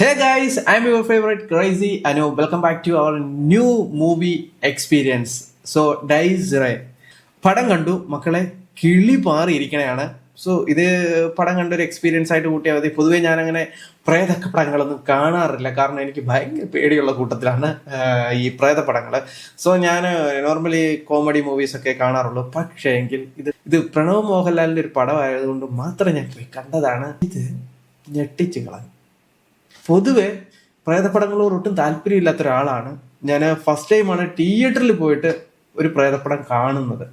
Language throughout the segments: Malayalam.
Hey I am your favourite crazy Anu welcome back to our new movie experience so Dies പടം കണ്ടു. മക്കളെ കിളി പാറിയിരിക്കണയാണ് സോ ഇത് പടം കണ്ടൊരു എക്സ്പീരിയൻസ് ആയിട്ട് കൂട്ടിയാൽ മതി. പൊതുവേ ഞാനങ്ങനെ പ്രേത പടങ്ങളൊന്നും കാണാറില്ല. കാരണം എനിക്ക് ഭയങ്കര പേടിയുള്ള കൂട്ടത്തിലാണ് ഈ പ്രേത പടങ്ങൾ സോ ഞാൻ നോർമലി കോമഡി മൂവീസൊക്കെ കാണാറുള്ളൂ. പക്ഷേ എങ്കിൽ ഇത് ഇത് പ്രണവ് മോഹൻലാലിന്റെ ഒരു പടമായതുകൊണ്ട് മാത്രം ഞാൻ കണ്ടതാണ്. ഇത് ഞെട്ടിച്ച് കളഞ്ഞു. പൊതുവെ പ്രേതപ്പടങ്ങളോട് ഒട്ടും താല്പര്യമില്ലാത്ത ഒരാളാണ്. ഞാൻ ഫസ്റ്റ് ടൈമാണ് തിയേറ്ററിൽ പോയിട്ട് ഒരു പ്രേതപ്പടം കാണുന്നത്.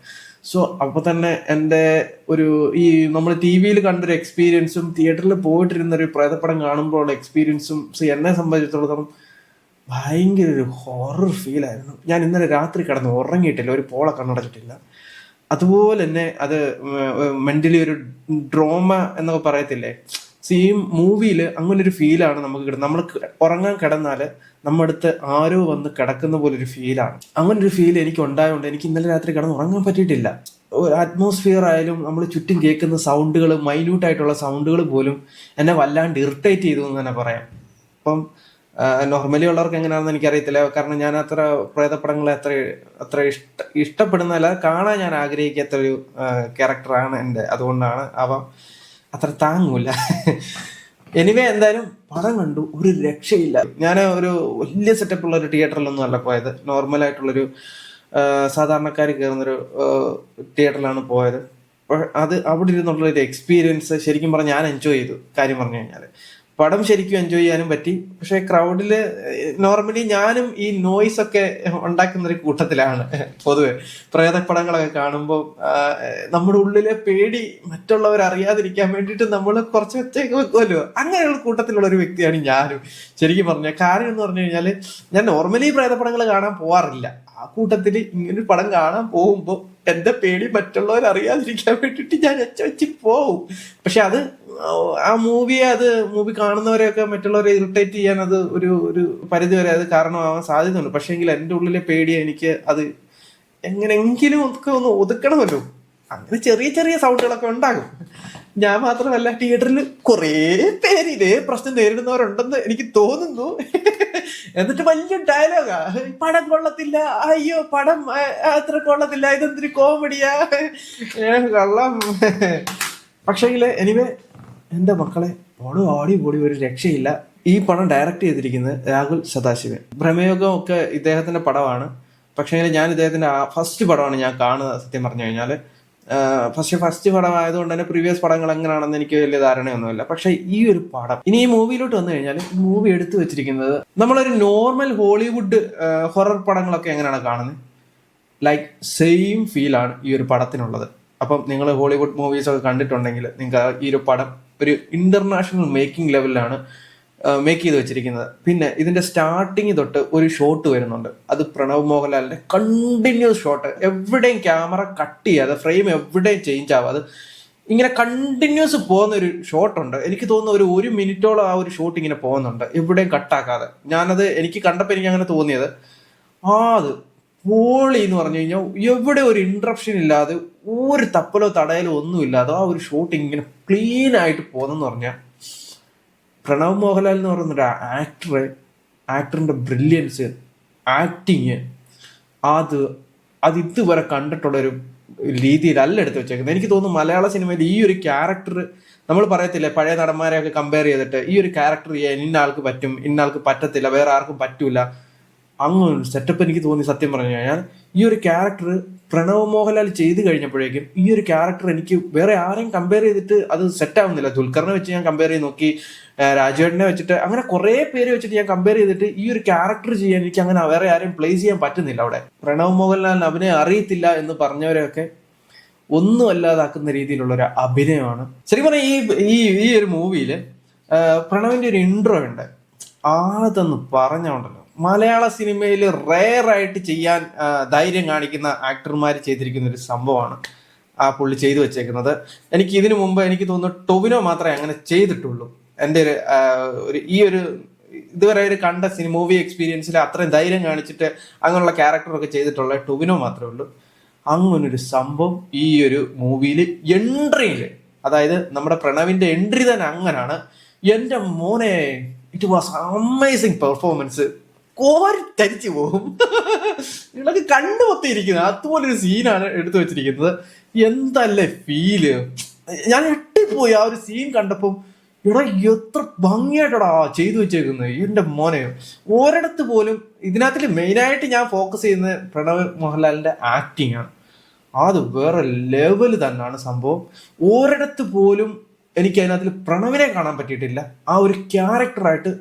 സോ അപ്പോൾ തന്നെ എന്റെ ഒരു ഈ നമ്മൾ ടി വിയിൽ കണ്ടൊരു എക്സ്പീരിയൻസും തിയേറ്ററിൽ പോയിട്ടിരുന്ന ഒരു പ്രേതപ്പടം കാണുമ്പോഴുള്ള എക്സ്പീരിയൻസും സോ എന്നെ സംബന്ധിച്ചിടത്തോളം ഭയങ്കര ഒരു ഹൊറർ ഫീലായിരുന്നു ഞാൻ ഇന്നലെ രാത്രി കിടന്ന് ഉറങ്ങിയിട്ടില്ല ഒരു പോള കണ്ണടച്ചിട്ടില്ല. അതുപോലെ തന്നെ അത് മെന്റലി ഒരു ഡ്രോമ എന്നൊക്കെ പറയത്തില്ലേ? സെയിം മൂവിയിൽ അങ്ങനൊരു ഫീലാണ് നമുക്ക് കിട്ടുന്നത്. നമ്മൾ ഉറങ്ങാൻ കിടന്നാൽ നമ്മുടെ അടുത്ത് ആരോ വന്ന് കിടക്കുന്ന പോലെ ഒരു ഫീലാണ് അങ്ങനെ ഒരു ഫീൽ എനിക്ക് ഉണ്ടായതുകൊണ്ട് എനിക്ക് ഇന്നലെ രാത്രി കിടന്ന് ഉറങ്ങാൻ പറ്റിയിട്ടില്ല. ഒരു അറ്റ്മോസ്ഫിയർ ആയാലും നമ്മൾ ചുറ്റും കേൾക്കുന്ന സൗണ്ടുകൾ മൈന്യൂട്ട് ആയിട്ടുള്ള സൗണ്ടുകൾ പോലും എന്നെ വല്ലാണ്ട് ഇറിറ്റേറ്റ് ചെയ്തു എന്ന് തന്നെ പറയാം. അപ്പം നോർമലി ഉള്ളവർക്ക് എങ്ങനെയാണെന്ന് എനിക്കറിയത്തില്ല. കാരണം ഞാൻ അത്ര പ്രേതപ്പടങ്ങളെ അത്ര അത്ര ഇഷ്ട ഇഷ്ടപ്പെടുന്നതല്ല കാണാൻ ഞാൻ ആഗ്രഹിക്കാത്ത ഒരു ക്യാരക്ടറാണ് എന്റെ. അതുകൊണ്ടാണ് അവ അത്ര താങ്ങൂല. എനിവേ എന്തായാലും പടം കണ്ടു. ഒരു രക്ഷയില്ല. ഞാൻ ഒരു വലിയ സെറ്റപ്പ് ഉള്ള ഒരു തിയേറ്ററിലൊന്നും അല്ല പോയത്. നോർമൽ ആയിട്ടുള്ളൊരു സാധാരണക്കാർ കയറുന്നൊരു തിയേറ്ററിലാണ് പോയത്. അത് അവിടെ ഇരുന്നുള്ള ഒരു എക്സ്പീരിയൻസ് ശരിക്കും പറഞ്ഞാൽ ഞാൻ എൻജോയ് ചെയ്തു കാര്യം പറഞ്ഞു കഴിഞ്ഞാൽ പടം ശരിക്കും എൻജോയ് ചെയ്യാനും പറ്റി. പക്ഷെ ക്രൗഡിൽ നോർമലി ഞാനും ഈ നോയ്സ് ഒക്കെ ഉണ്ടാക്കുന്ന ഒരു കൂട്ടത്തിലാണ് പൊതുവെ. പ്രേതപ്പടങ്ങളൊക്കെ കാണുമ്പോൾ നമ്മുടെ ഉള്ളിലെ പേടി മറ്റുള്ളവർ അറിയാതിരിക്കാൻ വേണ്ടിയിട്ട് നമ്മൾ കുറച്ച് ഒച്ചയൊക്കെ വെക്കുമല്ലോ അങ്ങനെയുള്ള കൂട്ടത്തിലുള്ള ഒരു വ്യക്തിയാണ് ഞാനും. ശരിക്കും പറഞ്ഞ കാര്യം എന്ന് പറഞ്ഞു കഴിഞ്ഞാൽ ഞാൻ നോർമലി പ്രേതപ്പടങ്ങൾ കാണാൻ പോവാറില്ല. ആ കൂട്ടത്തിൽ ഇങ്ങനൊരു പടം കാണാൻ പോകുമ്പോൾ എന്റെ പേടി മറ്റുള്ളവർ അറിയാതിരിക്കാൻ വേണ്ടിയിട്ട് ഞാൻ ഒച്ച വെച്ച് പോവും. പക്ഷെ അത് ആ മൂവി അത് മൂവി കാണുന്നവരെയൊക്കെ മറ്റുള്ളവരെ ഇറിറ്റേറ്റ് ചെയ്യാൻ അത് ഒരു ഒരു പരിധി വരെ അത് കാരണമാവാൻ സാധ്യതയുണ്ട്. പക്ഷേങ്കിൽ എന്റെ ഉള്ളിലെ പേടി എനിക്ക് അത് എങ്ങനെയെങ്കിലും ഒക്കെ ഒന്ന് ഒതുക്കണമല്ലോ. അങ്ങനെ ചെറിയ ചെറിയ സൗണ്ടുകളൊക്കെ ഉണ്ടാകും. ഞാൻ മാത്രമല്ല തിയേറ്ററിൽ കുറേ പേര് ഇതേ പ്രശ്നം നേരിടുന്നവരുണ്ടെന്ന് എനിക്ക് തോന്നുന്നു. എന്നിട്ട് വലിയ ഡയലോഗാ പടം കൊള്ളത്തില്ല. അയ്യോ പടം അത്ര കൊള്ളത്തില്ല. ഇതെന്തൊരു കോമഡിയാ കള്ളം. പക്ഷേങ്കിൽ എനിവേ എന്റെ മക്കളെ പണം ആടി കൂടി ഒരു രക്ഷയില്ല. ഈ പടം ഡയറക്റ്റ് ചെയ്തിരിക്കുന്നത് രാഹുൽ സദാശിവൻ. ഭ്രമയോഗം ഒക്കെ ഇദ്ദേഹത്തിന്റെ പടമാണ്. പക്ഷേ ഞാൻ ഇദ്ദേഹത്തിന്റെ ഫസ്റ്റ് പടമാണ് ഞാൻ കാണുന്നത് സത്യം പറഞ്ഞു കഴിഞ്ഞാൽ പക്ഷെ ഫസ്റ്റ് പടം ആയതുകൊണ്ട് തന്നെ പ്രീവിയസ് പടങ്ങൾ എങ്ങനെയാണെന്ന് എനിക്ക് വലിയ ധാരണയൊന്നുമില്ല. പക്ഷെ ഈ ഒരു പടം ഇനി ഈ മൂവിയിലോട്ട് വന്നു കഴിഞ്ഞാൽ മൂവി എടുത്തു വെച്ചിരിക്കുന്നത് നമ്മളൊരു നോർമൽ ഹോളിവുഡ് ഹൊറർ പടങ്ങളൊക്കെ എങ്ങനെയാണ് കാണുന്നത്? ലൈക്ക് സെയിം ഫീലാണ് ഈ ഒരു പടത്തിനുള്ളത്. അപ്പം നിങ്ങൾ ഹോളിവുഡ് മൂവീസ് ഒക്കെ കണ്ടിട്ടുണ്ടെങ്കിൽ നിങ്ങൾക്ക് ഈ ഒരു പടം ഒരു ഇന്റർനാഷണൽ മേക്കിംഗ് ലെവലിലാണ് മേക്ക് ചെയ്ത് വെച്ചിരിക്കുന്നത്. പിന്നെ ഇതിന്റെ സ്റ്റാർട്ടിങ് തൊട്ട് ഒരു ഷോട്ട് വരുന്നുണ്ട്. അത് പ്രണവ് മോഹൻലാലിന്റെ കണ്ടിന്യൂസ് ഷോട്ട് എവിടെയും ക്യാമറ കട്ട് ചെയ്യാതെ ഫ്രെയിം എവിടെയും ചേഞ്ച് ആവാതെ ഇങ്ങനെ കണ്ടിന്യൂസ് പോകുന്ന ഒരു ഷോട്ടുണ്ട് എനിക്ക് തോന്നുന്നു ഒരു ഒരു മിനിറ്റോളം ആ ഒരു ഷോട്ട് ഇങ്ങനെ പോകുന്നുണ്ട്. എവിടെയും കട്ടാക്കാതെ ഞാനത് എനിക്ക് കണ്ടപ്പോൾ എനിക്ക് അങ്ങനെ തോന്നിയത് ആ അത് പോളി എന്ന് പറഞ്ഞു കഴിഞ്ഞാൽ എവിടെ ഒരു ഇൻട്രപ്ഷൻ ഇല്ലാതെ ഒരു തപ്പലോ തടയലോ ഒന്നും ഇല്ലാതെ ആ ഒരു ഷോട്ട് ഇങ്ങനെ ക്ലീൻ ആയിട്ട് പോകുന്നെന്ന് പറഞ്ഞാൽ പ്രണവ് മോഹൻലാൽ എന്ന് പറയുന്ന ഒരു ആക്ടർ ആക്ടറിന്റെ ബ്രില്യൻസ് ആക്ടിങ് അത് അത് ഇതുവരെ കണ്ടിട്ടുള്ള ഒരു രീതിയിലല്ല എടുത്ത് വെച്ചേക്കുന്നത് എനിക്ക് തോന്നുന്നു മലയാള സിനിമയിൽ ഈ ഒരു ക്യാരക്ടർ നമ്മൾ പറയത്തില്ലേ പഴയ നടന്മാരെയൊക്കെ കമ്പയർ ചെയ്തിട്ട് ഈ ഒരു ക്യാരക്ടർ ഇന്ന ആൾക്ക് പറ്റും ഇന്ന ആൾക്ക് പറ്റത്തില്ല വേറെ ആർക്കും പറ്റൂല. അങ്ങനെ സെറ്റപ്പ് എനിക്ക് തോന്നി സത്യം പറഞ്ഞു കഴിഞ്ഞാൽ ഈ ഒരു ക്യാരക്ടർ പ്രണവ് മോഹൻലാൽ ചെയ്ത് കഴിഞ്ഞപ്പോഴേക്കും ഈ ഒരു ക്യാരക്ടർ എനിക്ക് വേറെ ആരെയും കമ്പയർ ചെയ്തിട്ട് അത് സെറ്റ് ആവുന്നില്ല. ദുൽഖറിനെ വെച്ച് ഞാൻ കമ്പയർ ചെയ്ത് നോക്കി രാജേട്ടനെ വെച്ചിട്ട് അങ്ങനെ കുറെ പേര് വെച്ചിട്ട് ഞാൻ കമ്പയർ ചെയ്തിട്ട് ഈ ഒരു ക്യാരക്ടർ ചെയ്യാൻ എനിക്ക് അങ്ങനെ വേറെ ആരെയും പ്ലേസ് ചെയ്യാൻ പറ്റുന്നില്ല അവിടെ. പ്രണവ് മോഹൻലാൽ അവനെ അറിയത്തില്ല എന്ന് പറഞ്ഞവരെയൊക്കെ ഒന്നും അല്ലാതാക്കുന്ന രീതിയിലുള്ള ഒരു അഭിനയമാണ്. ശരിക്കും പറഞ്ഞാൽ ഈ ഈ ഈ ഒരു മൂവിയിൽ പ്രണവിന്റെ ഒരു ഇൻട്രോ ഉണ്ട്. അതൊന്ന് പറഞ്ഞോണ്ടല്ലോ. മലയാള സിനിമയിൽ റെയർ ആയിട്ട് ചെയ്യാൻ ധൈര്യം കാണിക്കുന്ന ആക്ടർമാർ ചെയ്തിരിക്കുന്ന ഒരു സംഭവമാണ് ആ പുള്ളി ചെയ്തു വെച്ചേക്കുന്നത്. എനിക്ക് ഇതിനു മുമ്പ് എനിക്ക് തോന്നുന്നു ടൊവിനോ മാത്രമേ അങ്ങനെ ചെയ്തിട്ടുള്ളൂ. എന്റെ ഒരു ഈ ഒരു ഇതുവരെ ഒരു കണ്ട സിനിമ മൂവി എക്സ്പീരിയൻസിൽ അത്രയും ധൈര്യം കാണിച്ചിട്ട് അങ്ങനെയുള്ള ക്യാരക്ടറൊക്കെ ചെയ്തിട്ടുള്ള ടൊവിനോ മാത്രമേ ഉള്ളൂ. അങ്ങനൊരു സംഭവം ഈ ഒരു മൂവിയിൽ എൻട്രിയിൽ അതായത് നമ്മുടെ പ്രണവിന്റെ എൻട്രി തന്നെ അങ്ങനാണ്. എന്റെ മോനെ ഇറ്റ് വാസ് അമേസിങ് പെർഫോമൻസ് കോരി തരിച്ചു പോകും നിങ്ങളൊക്കെ കണ്ടു അതുപോലെ അതുപോലൊരു സീനാണ് എടുത്തു വെച്ചിരിക്കുന്നത്. എന്തല്ലേ ഫീൽ ഞാൻ എട്ടിപ്പോയി ആ ഒരു സീൻ കണ്ടപ്പം എടാ എത്ര ഭംഗിയായിട്ടടാ ചെയ്തു വെച്ചേക്കുന്നത് ഇതിന്റെ മോനെ. ഒരിടത്ത് പോലും ഇതിനകത്തിൽ മെയിനായിട്ട് ഞാൻ ഫോക്കസ് ചെയ്യുന്നത് പ്രണവ് മോഹൻലാലിന്റെ ആക്ടിങ് ആണ്. അത് വേറെ ലെവൽ തന്നെയാണ് സംഭവം. ഒരിടത്ത് പോലും എനിക്ക് അതിനകത്തിൽ പ്രണവിനെ കാണാൻ പറ്റിയിട്ടില്ല. ആ ഒരു ക്യാരക്ടറായിട്ട്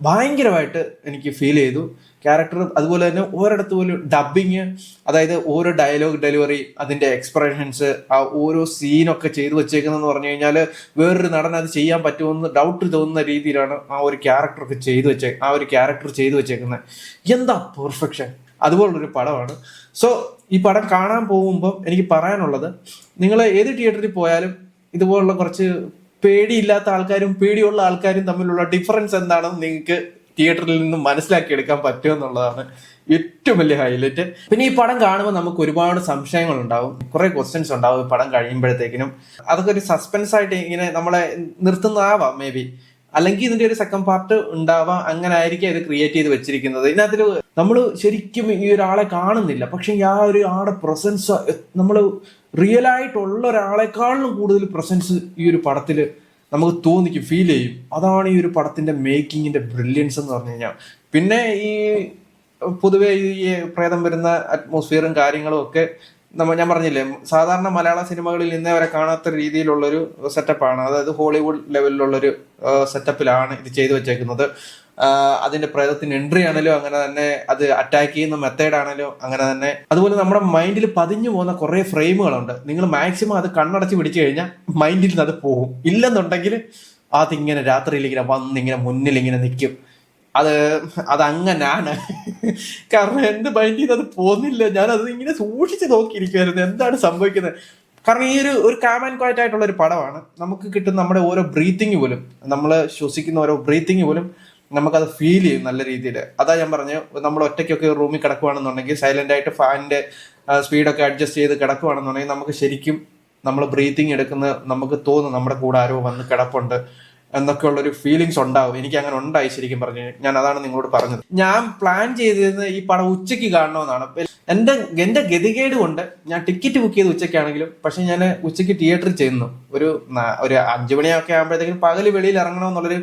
ഭയങ്കരമായിട്ട് എനിക്ക് ഫീൽ ചെയ്തു. ക്യാരക്ടർ അതുപോലെ തന്നെ ഓരോടത്ത് പോലും ഡബിങ് അതായത് ഓരോ ഡയലോഗ് ഡെലിവറി അതിന്റെ എക്സ്പ്രഷൻസ് ആ ഓരോ സീനൊക്കെ ചെയ്തു വെച്ചേക്കുന്നതെന്ന് പറഞ്ഞു കഴിഞ്ഞാൽ വേറൊരു നടൻ അത് ചെയ്യാൻ പറ്റുമെന്ന് ഡൗട്ട് തോന്നുന്ന രീതിയിലാണ് ആ ഒരു ക്യാരക്ടറൊക്കെ ചെയ്തു വെച്ചേ ആ ഒരു ക്യാരക്ടർ ചെയ്തു വെച്ചേക്കുന്നത്. എന്താ പെർഫെക്ഷൻ അതുപോലുള്ളൊരു പടമാണ്. സോ ഈ പടം കാണാൻ പോകുമ്പം എനിക്ക് പറയാനുള്ളത് നിങ്ങൾ ഏത് തിയേറ്ററിൽ പോയാലും ഇതുപോലുള്ള കുറച്ച് പേടിയില്ലാത്ത ആൾക്കാരും പേടിയുള്ള ആൾക്കാരും തമ്മിലുള്ള ഡിഫറൻസ് എന്താണെന്ന് നിങ്ങൾക്ക് തിയേറ്ററിൽ നിന്ന് മനസ്സിലാക്കിയെടുക്കാൻ പറ്റുമെന്നുള്ളതാണ് ഏറ്റവും വലിയ ഹൈലൈറ്റ് പിന്നെ ഈ പടം കാണുമ്പോൾ നമുക്ക് ഒരുപാട് സംശയങ്ങൾ ഉണ്ടാവും കുറെ ക്വസ്റ്റ്യൻസ് ഉണ്ടാവും പടം കഴിയുമ്പോഴത്തേക്കിനും. അതൊക്കെ ഒരു സസ്പെൻസ് ആയിട്ട് ഇങ്ങനെ നമ്മളെ നിർത്തുന്നതാവാം മേ ബി അല്ലെങ്കിൽ ഇതിന്റെ ഒരു സെക്കൻഡ് പാർട്ട് ഉണ്ടാവാം. അങ്ങനെ ആയിരിക്കും ഇത് ക്രിയേറ്റ് ചെയ്ത് വെച്ചിരിക്കുന്നത്. ഇതിനകത്ത് നമ്മൾ ശരിക്കും ഈ ഒരാളെ കാണുന്നില്ല. പക്ഷെ ആ ഒരു ആളുടെ പ്രസൻസ് നമ്മൾ റിയൽ ആയിട്ടുള്ള ഒരാളെക്കാളിലും കൂടുതൽ പ്രസൻസ് ഈ ഒരു പടത്തിൽ നമുക്ക് തോന്നിക്കും ഫീൽ ചെയ്യും. അതാണ് ഈ ഒരു പടത്തിന്റെ മേക്കിങ്ങിന്റെ ബ്രില്യൻസ് എന്ന് പറഞ്ഞു കഴിഞ്ഞാൽ. പിന്നെ ഈ പൊതുവെ ഈ പ്രേതം വരുന്ന അറ്റ്മോസ്ഫിയറും കാര്യങ്ങളും ഒക്കെ നമ്മ ഞാൻ പറഞ്ഞില്ലേ സാധാരണ മലയാള സിനിമകളിൽ ഇന്നേ വരെ കാണാത്ത രീതിയിലുള്ളൊരു സെറ്റപ്പാണ് അതായത് ഹോളിവുഡ് ലെവലിലുള്ളൊരു സെറ്റപ്പിലാണ് ഇത് ചെയ്തു വെച്ചേക്കുന്നത്. അതിന്റെ പ്രേതത്തിന് എൻട്രി ആണല്ലോ അങ്ങനെ തന്നെ അത് അറ്റാക്ക് ചെയ്യുന്ന മെത്തേഡ് ആണല്ലോ അങ്ങനെ തന്നെ. അതുപോലെ നമ്മുടെ മൈൻഡിൽ പതിഞ്ഞു പോകുന്ന കുറെ ഫ്രെയിമുകളുണ്ട് നിങ്ങൾ മാക്സിമം അത് കണ്ണടച്ച് പിടിച്ചു കഴിഞ്ഞാൽ മൈൻഡിൽ നിന്ന് അത് പോകും. ഇല്ലെന്നുണ്ടെങ്കിൽ അതിങ്ങനെ രാത്രിയിൽ ഇങ്ങനെ വന്നിങ്ങനെ മുന്നിൽ ഇങ്ങനെ നിൽക്കും. അത് അതങ്ങനാണ്. കാരണം എന്റെ മൈൻഡിൽ നിന്ന് അത് പോന്നില്ല. ഞാൻ അത് ഇങ്ങനെ സൂക്ഷിച്ച് നോക്കിയിരിക്കുമായിരുന്നു എന്താണ് സംഭവിക്കുന്നത്. കാരണം ഈ ഒരു ഒരു കാം ആൻഡ് ക്വയറ്റ് ആയിട്ടുള്ള ഒരു പടമാണ്. നമുക്ക് കിട്ടുന്ന നമ്മുടെ ഓരോ ബ്രീത്തിങ് പോലും നമ്മൾ ശ്വസിക്കുന്ന ഓരോ ബ്രീത്തിങ് പോലും നമുക്കത് ഫീൽ ചെയ്യും നല്ല രീതിയിൽ. അതാ ഞാൻ പറഞ്ഞു നമ്മൾ ഒറ്റയ്ക്കൊക്കെ റൂമിൽ കിടക്കുകയാണെന്നുണ്ടെങ്കിൽ സൈലന്റ് ആയിട്ട് ഫാനിന്റെ സ്പീഡൊക്കെ അഡ്ജസ്റ്റ് ചെയ്ത് കിടക്കുകയാണെന്നുണ്ടെങ്കിൽ നമുക്ക് ശരിക്കും നമ്മൾ ബ്രീത്തിങ് എടുക്കുന്ന നമുക്ക് തോന്നും നമ്മുടെ കൂടെ ആരോ വന്ന് കിടപ്പുണ്ട്. എന്നൊക്കെയുള്ള ഒരു ഫീലിങ്സ് ഉണ്ടാവും. എനിക്ക് അങ്ങനെ ഉണ്ടായി ശരിക്കും പറഞ്ഞു ഞാൻ അതാണ് നിങ്ങളോട് പറഞ്ഞത്. ഞാൻ പ്ലാൻ ചെയ്തിരുന്നത് ഈ പടം ഉച്ചയ്ക്ക് കാണണമെന്നാണ് എന്റെ എന്റെ ഗതികേട് കൊണ്ട് ഞാൻ ടിക്കറ്റ് ബുക്ക് ചെയ്ത് ഉച്ചയ്ക്കാണെങ്കിലും പക്ഷെ ഞാൻ ഉച്ചയ്ക്ക് തിയേറ്ററിൽ ചെന്നു. ഒരു ഒരു അഞ്ചു മണിയൊക്കെ ആകുമ്പോഴത്തേക്കും പകൽ വെളിയിൽ ഇറങ്ങണമെന്നുള്ളൊരു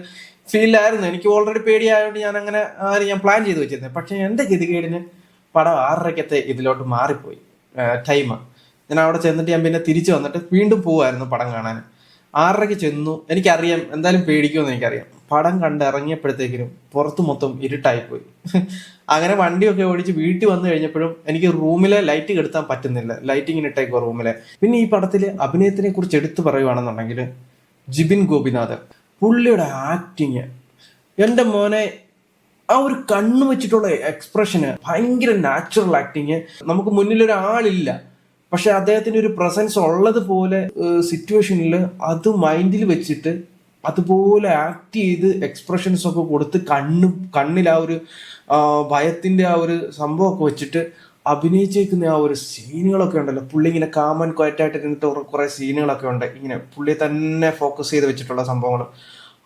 ഫീലായിരുന്നു എനിക്ക് ഓൾറെഡി പേടിയായതുകൊണ്ട് ഞാൻ അങ്ങനെ ഞാൻ പ്ലാൻ ചെയ്ത് വെച്ചിരുന്നത്. പക്ഷെ എന്റെ ഗതികേടിന് പടം ആറരക്കത്തെ ഇതിലോട്ട് മാറിപ്പോയി. ടൈം ഞാൻ അവിടെ ചെന്നിട്ട് ഞാൻ പിന്നെ തിരിച്ചു വന്നിട്ട് വീണ്ടും പോവായിരുന്നു പടം കാണാൻ. ആറരയ്ക്ക് ചെന്നു. എനിക്കറിയാം എന്തായാലും പേടിക്കുമെന്ന് എനിക്കറിയാം. പടം കണ്ട് ഇറങ്ങിയപ്പോഴത്തേക്കിനും പുറത്ത് മൊത്തം ഇരുട്ടായിപ്പോയി. അങ്ങനെ വണ്ടിയൊക്കെ ഓടിച്ച് വീട്ടിൽ വന്നു കഴിഞ്ഞപ്പോഴും എനിക്ക് റൂമിലെ ലൈറ്റ് കെടുത്താൻ പറ്റുന്നില്ല. ലൈറ്റിങ്ങിന് ഇട്ടേക്കോ റൂമിലെ. പിന്നെ ഈ പടത്തിൽ അഭിനയത്തിനെ കുറിച്ച് എടുത്തു പറയുവാണെന്നുണ്ടെങ്കിൽ ജിബിൻ ഗോപിനാഥ് പുള്ളിയുടെ ആക്ടിങ് എന്റെ മോനെ ആ ഒരു കണ്ണ് വെച്ചിട്ടുള്ള എക്സ്പ്രഷന് ഭയങ്കര നാച്ചുറൽ ആക്ടിങ് നമുക്ക് മുന്നിൽ ഒരാളില്ല പക്ഷെ അദ്ദേഹത്തിന്റെ ഒരു പ്രസൻസ് ഉള്ളതുപോലെ സിറ്റുവേഷനിൽ അത് മൈൻഡിൽ വെച്ചിട്ട് അതുപോലെ ആക്ട് ചെയ്ത് എക്സ്പ്രഷൻസ് ഒക്കെ കൊടുത്ത് കണ്ണും കണ്ണിൽ ആ ഒരു ഭയത്തിന്റെ ആ ഒരു സംഭവമൊക്കെ വെച്ചിട്ട് അഭിനയിച്ചേക്കുന്ന ആ ഒരു സീനുകളൊക്കെ ഉണ്ടല്ലോ. പുള്ളി ഇങ്ങനെ കാമൻ ക്വയറ്റായിട്ട് ഇരുന്നിട്ട് കുറേ സീനുകളൊക്കെ ഉണ്ട്. ഇങ്ങനെ പുള്ളി തന്നെ ഫോക്കസ് ചെയ്ത് വെച്ചിട്ടുള്ള സംഭവങ്ങൾ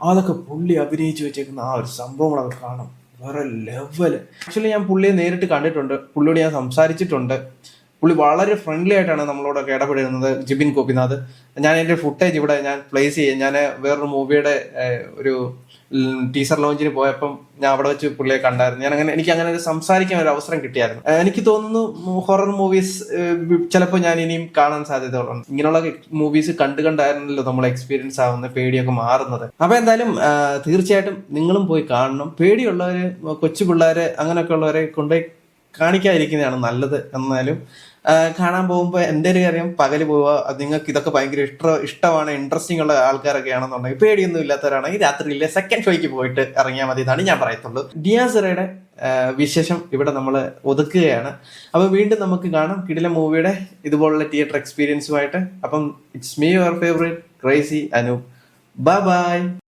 അതൊക്കെ പുള്ളി അഭിനയിച്ച് വെച്ചേക്കുന്ന ആ ഒരു സംഭവങ്ങളൊക്കെ കാണാം. വേറെ ലെവൽ ആക്ച്വലി ഞാൻ പുള്ളിയെ നേരിട്ട് കണ്ടിട്ടുണ്ട്. പുള്ളിയോട് ഞാൻ സംസാരിച്ചിട്ടുണ്ട്. പുള്ളി വളരെ ഫ്രണ്ട്ലി ആയിട്ടാണ് നമ്മളോടൊക്കെ ഇടപെടുന്നത് ജിബിൻ ഗോപിനാഥ്. ഞാൻ എന്റെ ഫുട്ടേജ് ഇവിടെ ഞാൻ പ്ലേസ് ചെയ്യും. ഞാൻ വേറൊരു മൂവിയുടെ ഒരു ടീസർ ലോഞ്ചിന് പോയപ്പം ഞാൻ അവിടെ വെച്ച് പുള്ളിയെ കണ്ടായിരുന്നു. ഞാൻ അങ്ങനെ എനിക്ക് അങ്ങനെ ഒരു സംസാരിക്കാൻ ഒരു അവസരം കിട്ടിയായിരുന്നു. എനിക്ക് തോന്നുന്നു ഹൊറർ മൂവീസ് ചിലപ്പോൾ ഞാൻ ഇനിയും കാണാൻ സാധ്യതകളുണ്ട്. ഇങ്ങനെയുള്ള മൂവീസ് കണ്ടു കണ്ടായിരുന്നല്ലോ നമ്മൾ എക്സ്പീരിയൻസ് ആവുന്ന പേടിയൊക്കെ മാറുന്നത്. അപ്പൊ എന്തായാലും തീർച്ചയായിട്ടും നിങ്ങളും പോയി കാണണം. പേടിയുള്ളവര് കൊച്ചു പിള്ളേരെ അങ്ങനെയൊക്കെ ഉള്ളവരെ കൊണ്ടുപോയി കാണിക്കാതിരിക്കുന്നതാണ് നല്ലത് എന്നാലും കാണാൻ പോകുമ്പോൾ എന്റെ ഒരു കാര്യം? പകൽ പോവുക നിങ്ങൾക്ക് ഇതൊക്കെ ഭയങ്കര ഇഷ്ട ഇഷ്ടമാണ് ഇൻട്രസ്റ്റിംഗ് ഉള്ള ആൾക്കാരൊക്കെ ആണെന്നുണ്ടെങ്കിൽ പേടിയൊന്നും ഇല്ലാത്തവരാണെങ്കിൽ രാത്രിയിലെ സെക്കൻഡ് ഷോയ്ക്ക് പോയിട്ട് ഇറങ്ങിയാൽ മതി എന്നാണ് ഞാൻ പറയത്തുള്ളൂ. ഡിയാസറയുടെ വിശേഷം ഇവിടെ നമ്മൾ ഒതുക്കുകയാണ്. അപ്പോൾ വീണ്ടും നമുക്ക് കാണാം കിടില മൂവിയുടെ ഇതുപോലുള്ള തിയേറ്റർ എക്സ്പീരിയൻസുമായിട്ട് അപ്പം it's me your favourite crazy Anu bye bye